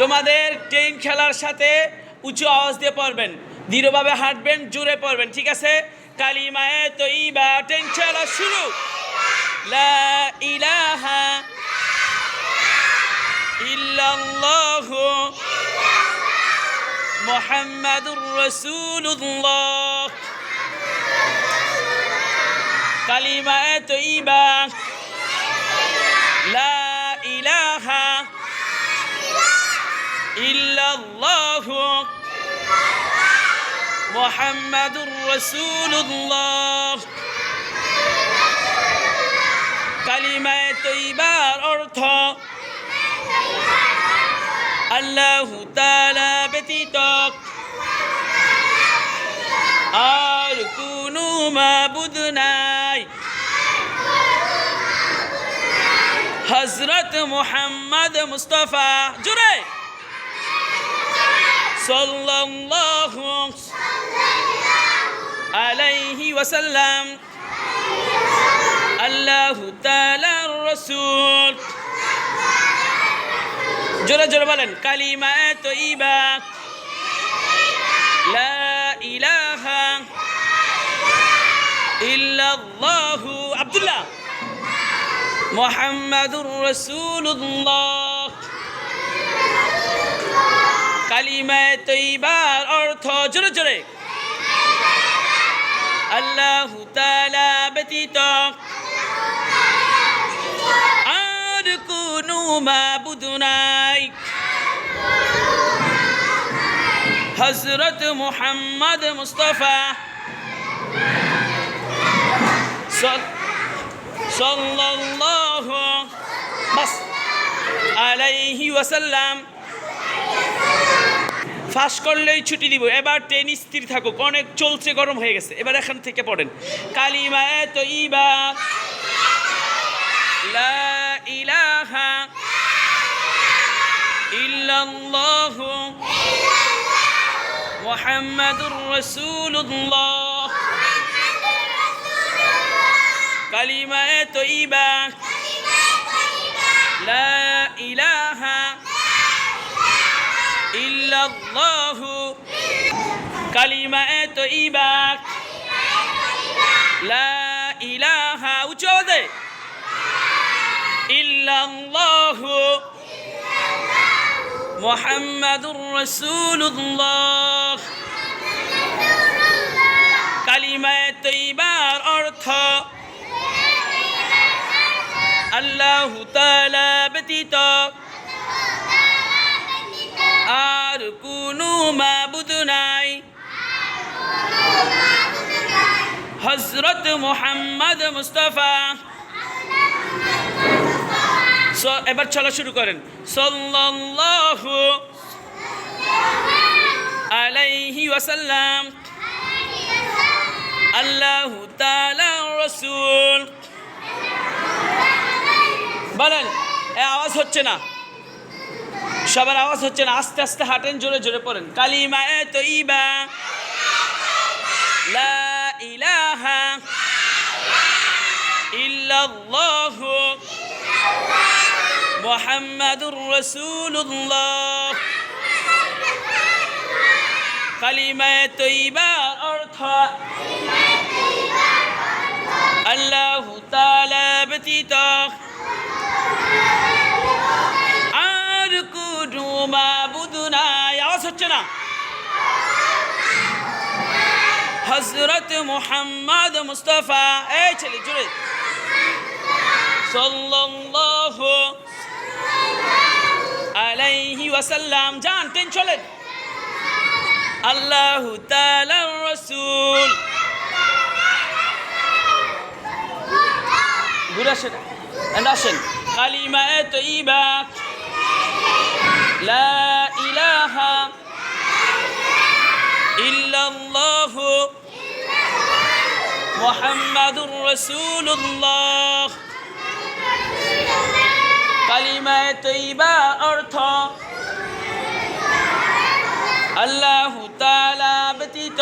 তোমাদের ট্রেন খেলার সাথে উঁচু আওয়াজ দিয়ে পড়বেন, দৃঢ়ভাবে হাঁটবেন জুড়ে পড়বেন, ঠিক আছে? কালিমায়ে তৈবা ট্রেন খেলা শুরু। লা ইলাহা মুহাম্মাদুর রাসূলুল্লাহ। কালিমায়ে তৈবা লা ইল্লাল্লাহু মুহাম্মাদুর রাসূলুল্লাহ কালিমায়ে তৈবার অর্থ আল্লাহ তাআলা ব্যতীত আর কোনো মাবুদ নাই হজরত মুহাম্মদ মুস্তফা জুড়ে সাল্লাল্লাহু আলাইহি ওয়াসাল্লাম আল্লাহ তাআলার রাসূল জোরে জোরে বলেন কালিমা তৈবা লা ইলাহা ইল্লাল্লাহু আব্দুল্লাহ মোহাম্মদুর রসুল্লাহ কালিমায় তৈবার অর্থ, জোরে জোরে। আল্লাহ তালা ব্যতীত আর কোনো মাবুদ নাই। হজরত মুহাম্মদ মুস্তফা সল- সাল্লাল্লাহু আলাইহি ওয়াসাল্লাম ফাঁস করলেই ছুটি দিব। এবার ট্রেন স্থির থাকুক। অনেক চলছে, গরম হয়ে গেছে। এবার এখান থেকে পড়েন। কালিমায়ে তৈবা। লা ইলাহা ইল্লাল্লাহু মুহাম্মাদুর রাসূলুল্লাহ। কালিমায়ে তৈবা। লা ইলাহা ইল্লাল্লাহু কালিমায়ে তৈবা লা ইলাহা উচ্চ আওয়াজে ইল্লাল্লাহু মুহাম্মাদুর রাসূলুল্লাহ কালিমায়ে তৈবার অর্থ আল্লাহ তাআলা ব্যতীত হজরত মোহাম্মদ মুস্তফা। এবার চলা শুরু করেন। আলাইহি ওয়াসাল্লাম। আল্লাহ তাআলা রাসূল। বলেন, এ আওয়াজ হচ্ছে না? সবার আওয়াজ হচ্ছে না? আস্তে আস্তে হাঁটেন, জোরে জোরে পড়েন। কালিমায়ে তৈবা। লা ইলাহা ইল্লাল্লাহু মুহাম্মাদুর রাসূলুল্লাহ কালিমায়ে তৈবা অর্থ আল্লাহ তাআলা ব্যতীত আর কোনো মাবুদ নাই আওয়াজ হচ্ছে না হজরত মুহাম্মদ মুস্তফা এই ছেলে জুড়ে সাল্লাল্লাহু আলাইহি ওয়াসাল্লাম যান ট্রেন চলেন আল্লাহ তাআলা রাসূল ঘুরে আসেন and আসেন কালিমায়ে তৈবা লা ইলাহা ইল্লাল্লাহু মুহাম্মাদুর রাসূলুল্লাহ। কালিমায়ে তৈবা অর্থ, আল্লাহ তাআলা ব্যতীত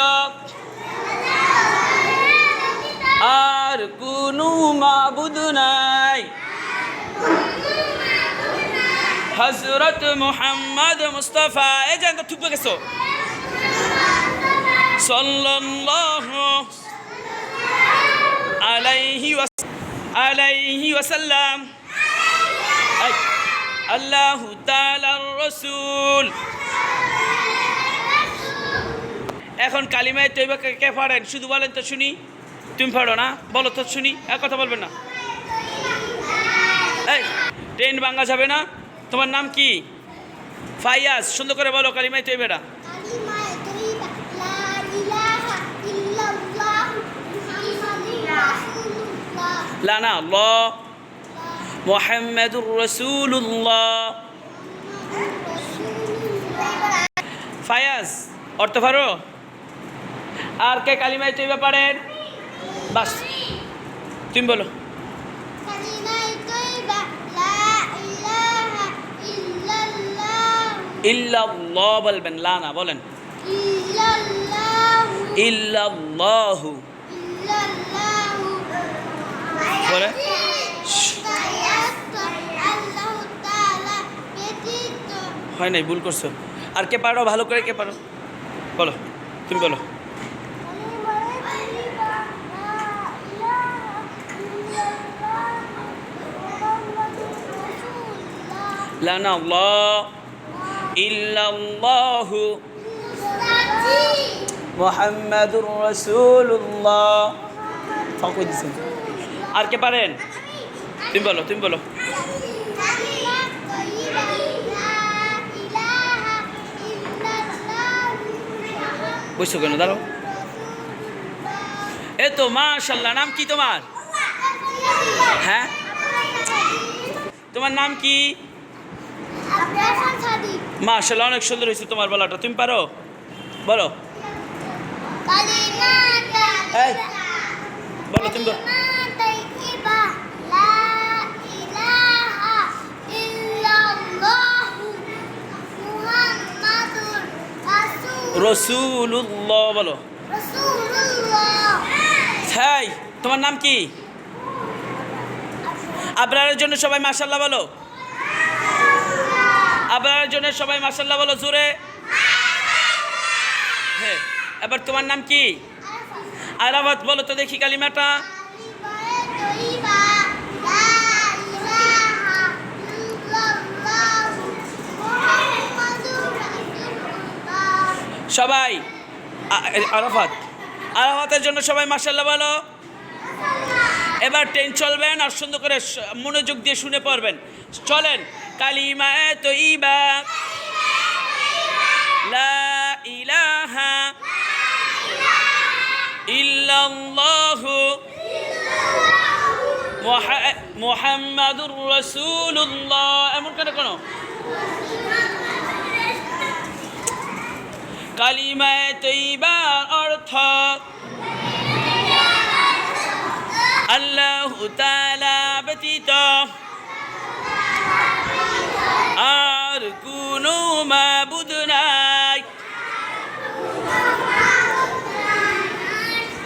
আর কোনো মাবুদ নাই। হজরত মোহাম্মদ মুস্তফা যে তো থুপে গেছো। সাল্লাল্লাহু আলাইহি আলাইহি ওয়াসাল্লাম। আল্লাহু তাআলার রাসূল। এখন কালিমায় তৈবা কে পারেন শুধু বলেন তো শুনি। তুমি পারো না, বলো তো শুনি, এক কথা বলবেন না। এই, ট্রেন ভাঙা যাবে না। তোমার নাম কি? ফাইয়াজ, সুন্দর করে বলো কালিমায় তৈবাটা কালিমায়ে তৈয়বা লা ইলাহা ইল্লাল্লাহ মুহাম্মাদুর রাসূলুল্লাহ লানা ল মোহাম্মদুর রসুল্লাহ ফায়াজ অর্থ পারো আর কে কালিমায় তৈবা পারেন বাস তুমি বলো। লা ইল্লাল্লাহ বলবেন লানা বলেন। ইল্লাল্লাহ। ইল্লাল্লাহু ইল্লাল্লাহ ব্যতীত হয় নাই, ভুল করছ। আর কে পারো, ভালো করে কে পারো? বলো, তুমি বলো। ইল্লাল্লাহু। মোহাম্মদুর রসুল্লাহ দিছেন আর কে পারেন? তুমি বলো তুমি বলো। বুঝছ কেন? দাঁড়াও। এ তো মাশাল্লাহ নাম কি তোমার? হ্যাঁ? তোমার নাম কি? মাশাল্লাহ অনেক সুন্দর হয়েছে তোমার বলাটা তুমি পারো? বলো। বলো তুমি রসুল্লাহ বলো। হ্যাঁ তোমার নাম কি? আবরারের জন্য সবাই মাশাল্লাহ বলো। আবরারের জন্য সবাই মাশাল্লাহ বলো, জোরে। হ্যাঁ এবার তোমার নাম কি? আরাবাত বলো তো দেখি কালিমাটা। সবাই আরাফাত। আরাফাতের জন্য সবাই মাশাল্লাহ বলো। এবার ট্রেন চলবেন আর সুন্দর করে মনোযোগ দিয়ে শুনে পড়বেন। চলেন, কালিমা লা ইলাহা ইল্লাল্লাহু মুহা- মুহাম্মাদুর রাসূলুল্লাহ। এমন কেন কেন? কালিমায় তৈবার অর্থ। আল্লাহ তালা ব্যতীত আর কোনো মাবুদ নাই।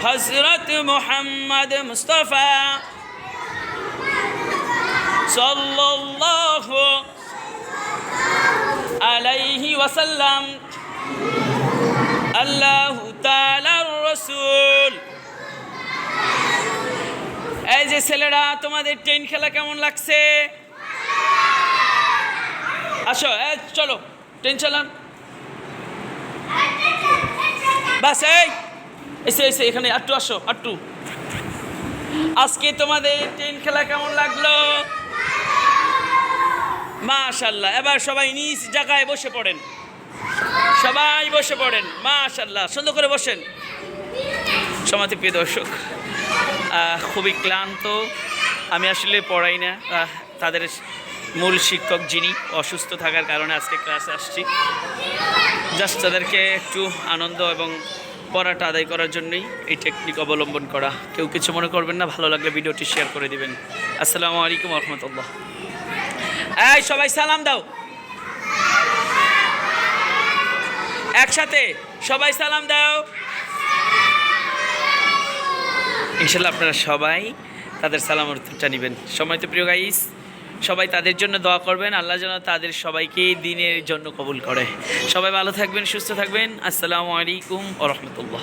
হজরত মোহাম্মদ মুস্তফা সাল্লাল্লাহু আলাইহি ওয়াসাল্লাম আল্লাহ রসুল। এই যে ছেলেরা, তোমাদের ট্রেন খেলা কেমন লাগছে? আসো চলো ট্রেন চালান। বাস, এই, এসে এসে, এখানে আটটু আসো, আটটু। আজকে তোমাদের ট্রেন খেলা কেমন লাগল? মাশাল্লাহ এবার সবাই নিজ জায়গায় বসে পড়েন। সবাই বসে পড়েন মাশাল্লাহ সুন্দর করে বসেন। সমাধি প্রিয় দর্শক খুবই ক্লান্ত, আমি আসলে পড়াই না তাদের মূল শিক্ষক যিনি অসুস্থ থাকার কারণে আজকে ক্লাসে আসছি। জাস্ট তাদেরকে একটু আনন্দ এবং পড়াটা আদায় করার জন্যই এই টেকনিক অবলম্বন করা। কেউ কিছু মনে করবেন না, ভালো লাগলে ভিডিওটি শেয়ার করে দিবেন। আসসালামু আলাইকুম রহমতুল্লাহ। এই সবাই সালাম দাও। একসাথে সবাই সালাম দাও। ইনশাল্লাহ আপনারা সবাই তাদের সালাম উত্তরটা নেবেন। সময় তো প্রিয় গাইস সবাই তাদের জন্য দোয়া করবেন। আল্লাহ যেন তাদের সবাইকে দিনের জন্য কবুল করে। সবাই ভালো থাকবেন, সুস্থ থাকবেন। আসসালামু আলাইকুম ও রহমতুল্লাহ।